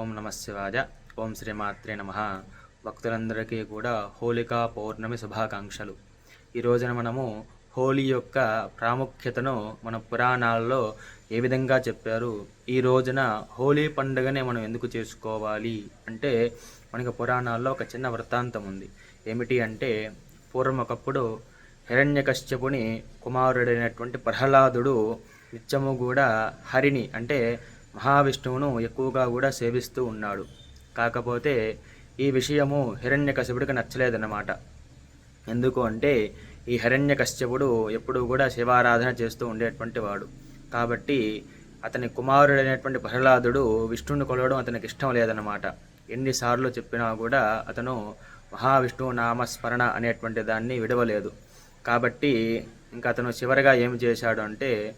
ఓం నమశివాయ ఓం శ్రీమాత్రే నమ. భక్తులందరికీ కూడా హోళికా పౌర్ణమి శుభాకాంక్షలు. ఈ రోజున మనము హోలీ యొక్క ప్రాముఖ్యతను మన పురాణాల్లో ఏ విధంగా చెప్పారు? ఈ రోజున హోలీ పండుగనే మనం ఎందుకు చేసుకోవాలి? అంటే మనకి పురాణాల్లో ఒక చిన్న వృత్తాంతం ఉంది. ఏమిటి అంటే పూర్వం ఒకప్పుడు హిరణ్యకశ్యపుని కుమారుడైనటువంటి ప్రహ్లాదుడు నిత్యము కూడా హరిని అంటే మహావిష్ణువును ఎక్కువగా కూడా సేవిస్తూ ఉన్నాడు. కాకపోతే ఈ విషయము హిరణ్యకశిపుడికి నచ్చలేదన్నమాట. ఎందుకు అంటే ఈ హిరణ్యకశ్యపుడు ఎప్పుడూ కూడా శివారాధన చేస్తూ ఉండేటువంటి వాడు. కాబట్టి అతని కుమారుడైనటువంటి ప్రహ్లాదుడు విష్ణువుని కొలవడం అతనికి ఇష్టం లేదన్నమాట. ఎన్నిసార్లు చెప్పినా కూడా అతను మహావిష్ణువు నామస్మరణ అనేటువంటి దాన్ని విడవలేదు. కాబట్టి ఇంకా అతను చివరిగా ఏమి చేశాడు అంటే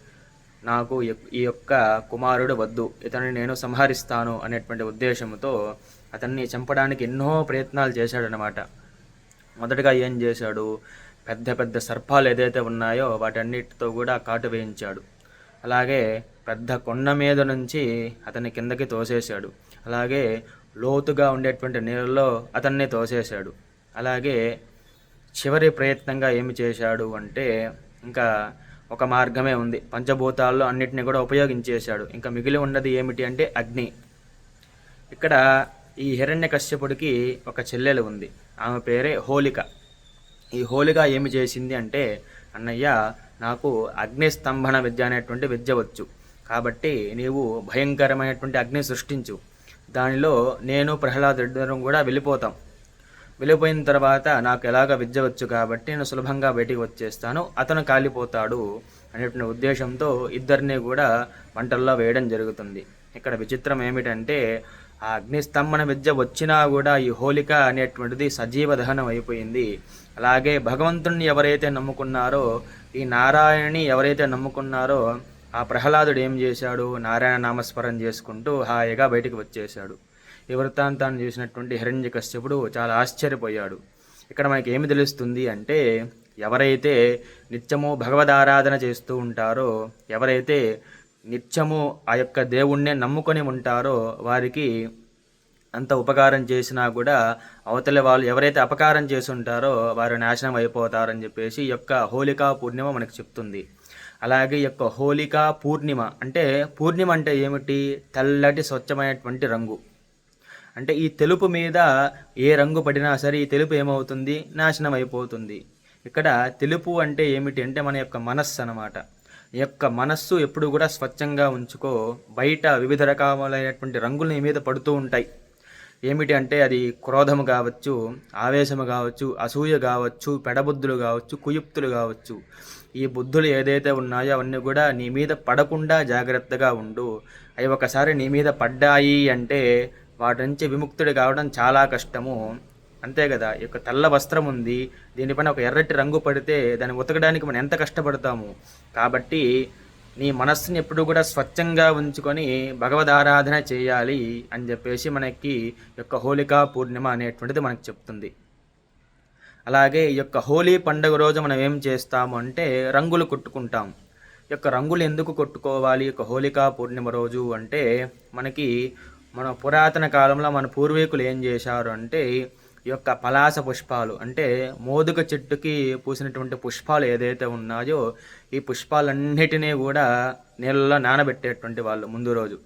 నాకు ఈ- యొక్క కుమారుడు వద్దు ఇతన్ని నేను సంహరిస్తాను అనేటువంటి ఉద్దేశంతో అతన్ని చంపడానికి ఎన్నో ప్రయత్నాలు చేశాడనమాట మొదటగా ఏం చేశాడు? పెద్ద పెద్ద సర్పాలు ఏదైతే ఉన్నాయో వాటన్నిటితో కూడా కాటు వేయించాడు. అలాగే పెద్ద కొండ మీద నుంచి అతన్ని కిందకి తోసేశాడు. అలాగే లోతుగా ఉండేటువంటి నీళ్ళలో అతన్ని తోసేశాడు. అలాగే చివరి ప్రయత్నంగా ఏమి చేశాడు అంటే ఇంకా ఒక మార్గమే ఉంది. పంచభూతాల్లో అన్నిటిని కూడా ఉపయోగించేశాడు. ఇంకా మిగిలి ఉన్నది ఏమిటి అంటే అగ్ని. ఇక్కడ ఈ హిరణ్యకశ్యపుడికి ఒక చెల్లెలు ఉంది. ఆమె పేరే హోలిక. ఈ హోలిక ఏమి చేసింది అంటే అన్నయ్య నాకు అగ్ని స్తంభన విద్య అనేటువంటి విద్య వచ్చు. కాబట్టి నీవు భయంకరమైనటువంటి అగ్ని సృష్టించు. దానిలో నేను ప్రహ్లాదుడిద్దరం కూడా వెళ్ళిపోతాం. వెళ్ళిపోయిన తర్వాత నాకు ఎలాగ విద్య వచ్చు కాబట్టి నేను సులభంగా బయటికి వచ్చేస్తాను. అతను కాలిపోతాడు అనేటువంటి ఉద్దేశంతో ఇద్దరిని కూడా మంటల్లో వేయడం జరుగుతుంది. ఇక్కడ విచిత్రం ఏమిటంటే ఆ అగ్నిస్తంభన విద్య వచ్చినా కూడా ఈ హోలిక అనేటువంటిది సజీవ దహనం అయిపోయింది. అలాగే భగవంతుణ్ణి ఎవరైతే నమ్ముకున్నారో ఈ నారాయణని ఎవరైతే నమ్ముకున్నారో ఆ ప్రహ్లాదుడు ఏం చేశాడు? నారాయణ నామస్మరణ చేసుకుంటూ హాయిగా బయటికి వచ్చేశాడు. ఈ వృత్తాంతాన్ని చూసినటువంటి హిరణ్యకశ్యపుడు చాలా ఆశ్చర్యపోయాడు. ఇక్కడ మనకి ఏమి తెలుస్తుంది అంటే ఎవరైతే నిత్యము భగవదారాధన చేస్తూ ఉంటారో ఎవరైతే నిత్యము ఆ యొక్క దేవుణ్ణే నమ్ముకొని ఉంటారో వారికి అంత ఉపకారం చేసినా కూడా అవతలి వాళ్ళు ఎవరైతే అపకారం చేసి ఉంటారో వారు నాశనం అయిపోతారని చెప్పేసి ఈ యొక్క హోలికా పూర్ణిమ మనకు చెప్తుంది. అలాగే ఈ యొక్క హోలికా పూర్ణిమ అంటే పూర్ణిమ అంటే ఏమిటి? తెల్లటి స్వచ్ఛమైనటువంటి రంగు. అంటే ఈ తెలుపు మీద ఏ రంగు పడినా సరే ఈ తెలుపు ఏమవుతుంది? నాశనం అయిపోతుంది. ఇక్కడ తెలుపు అంటే ఏమిటి అంటే మన యొక్క మనస్సు అనమాట ఈ యొక్క మనస్సు ఎప్పుడు కూడా స్వచ్ఛంగా ఉంచుకో బయట వివిధ రకాలైనటువంటి రంగులు నీ మీద పడుతూ ఉంటాయి. ఏమిటి అంటే అది క్రోధము కావచ్చు ఆవేశము కావచ్చు అసూయ కావచ్చు పెడబుద్ధులు కావచ్చు కుయుక్తులు కావచ్చు. ఈ బుద్ధులు ఏదైతే ఉన్నాయో అవన్నీ కూడా నీ మీద పడకుండా జాగ్రత్తగా ఉండు. అవి ఒకసారి నీ మీద పడ్డాయి అంటే వాటి నుంచి విముక్తుడు కావడం చాలా కష్టము. అంతే కదా ఈ యొక్క తెల్ల వస్త్రం ఉంది దీనిపైన ఒక ఎర్రటి రంగు పడితే దాన్ని ఉతకడానికి మనం ఎంత కష్టపడతాము? కాబట్టి నీ మనస్సుని ఎప్పుడు కూడా స్వచ్ఛంగా ఉంచుకొని భగవద్ ఆరాధన చేయాలి అని చెప్పేసి మనకి యొక్క హోళికా పూర్ణిమ అనేటువంటిది మనకు చెప్తుంది. అలాగే ఈ యొక్క హోలీ పండుగ రోజు మనం ఏం చేస్తాము అంటే రంగులు కొట్టుకుంటాం. ఈ యొక్క రంగులు ఎందుకు కొట్టుకోవాలి? యొక్క హోళికా పూర్ణిమ రోజు అంటే మనకి మన పురాతన కాలంలో మన పూర్వీకులు ఏం చేశారు అంటే ఈ యొక్క పలాస పుష్పాలు అంటే మోదుక చెట్టుకి పూసినటువంటి పుష్పాలు ఏదైతే ఉన్నాయో ఈ పుష్పాలన్నిటినీ కూడా నీళ్ళలో నానబెట్టేటువంటి వాళ్ళు ముందు రోజు.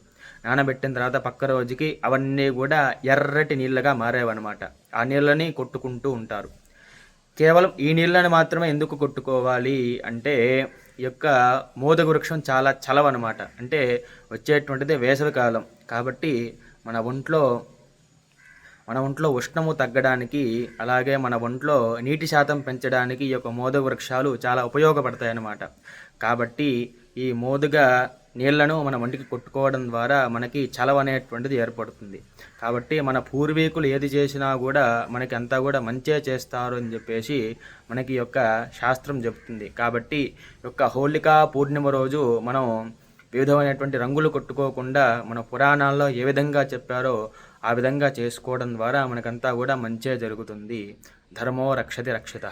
నానబెట్టిన తర్వాత పక్క రోజుకి అవన్నీ కూడా ఎర్రటి నీళ్ళగా మారేవన్నమాట. ఆ నీళ్ళని కొట్టుకుంటూ ఉంటారు. కేవలం ఈ నీళ్ళని మాత్రమే ఎందుకు కొట్టుకోవాలి అంటే యొక్క మోదక వృక్షం చాలా చలవనమాట అంటే వచ్చేటువంటిది వేసవి కాలం కాబట్టి మన ఒంట్లో మన ఒంట్లో ఉష్ణము తగ్గడానికి అలాగే మన ఒంట్లో నీటి శాతం పెంచడానికి ఈ యొక్క మోదక వృక్షాలు చాలా ఉపయోగపడతాయి అన్నమాట కాబట్టి ఈ మోదుగా నీళ్ళను మన ఒంటికి కొట్టుకోవడం ద్వారా మనకి చలవ అనేటువంటిది ఏర్పడుతుంది. కాబట్టి మన పూర్వీకులు ఏది చేసినా కూడా మనకి అంతా కూడా మంచే చేస్తారు అని చెప్పేసి మనకి యొక్క శాస్త్రం చెబుతుంది. కాబట్టి యొక్క హోళికా పూర్ణిమ రోజు మనం వివిధమైనటువంటి రంగులు కొట్టుకోకుండా మన పురాణాల్లో ఏ విధంగా చెప్పారో ఆ విధంగా చేసుకోవడం ద్వారా మనకంతా కూడా మంచే జరుగుతుంది. ధర్మో రక్షతి రక్షిత.